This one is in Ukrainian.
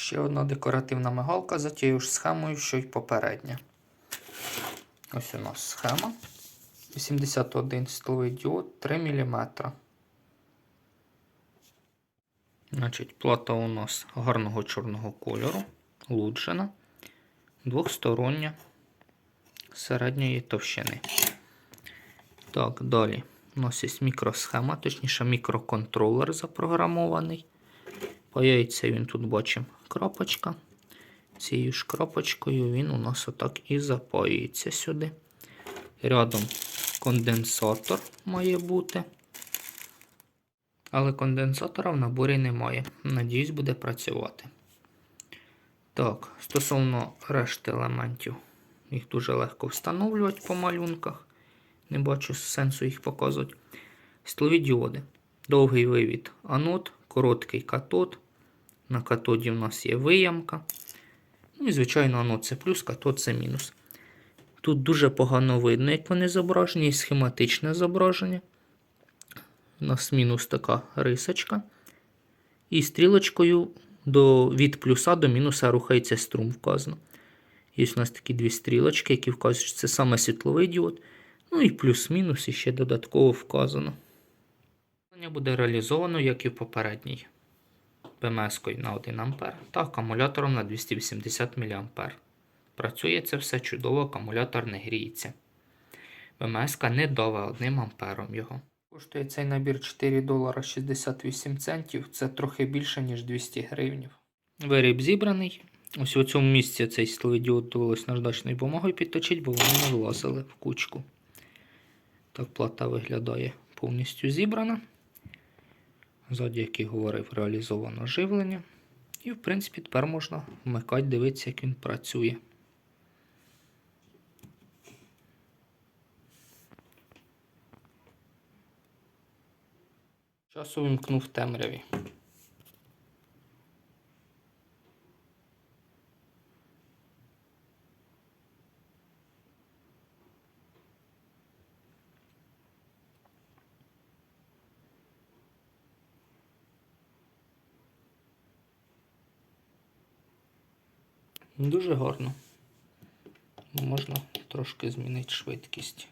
Ще одна декоративна мигалка за тією ж схемою, що й попередня. Ось у нас схема. 81 стіловий діод 3 мм. Значить, плата у нас гарного чорного кольору, луджена, двохстороння, середньої товщини. Так, далі. У нас є мікросхема, точніше мікроконтролер запрограмований. Паяється він тут бачимо крапочка. Цією ж крапочкою він у нас отак і запаюється сюди. Рядом конденсатор має бути. Але конденсатора в наборі немає. Надіюсь, буде працювати. Так, стосовно решти елементів, їх дуже легко встановлювати по малюнках. Не бачу сенсу їх показувати. Стілові діоди. Довгий вивід анод, короткий катод. На катоді в нас є виямка. Ну і, звичайно, анод це плюс, катод це мінус. Тут дуже погано видно, як вони зображені, і схематичне зображення. У нас мінус така рисочка. І стрілочкою до, від плюса до мінуса рухається струм вказано. Є у нас такі дві стрілочки, які вказують, що це саме світловий діод. Ну і плюс-мінус і ще додатково вказано. Буде реалізовано, як і в попередній. БМС-кою на 1 А та акумулятором на 280 мА. Працює це все чудово, акумулятор не гріється. БМС не даве 1 А його. Коштує цей набір 4 долара 68 центів. Це трохи більше, ніж 200 гривнів. Виріб зібраний. Ось у цьому місці цей стіловий довелось наждачною бумагою підточити, бо вони не влазили в кучку. Так плата виглядає повністю зібрана. Ззаді, який говорив, реалізовано живлення. І, в принципі, тепер можна вмикати, дивитися, як він працює. Часу вимкнув темряві. Дуже гарно. Можна трошки змінити швидкість.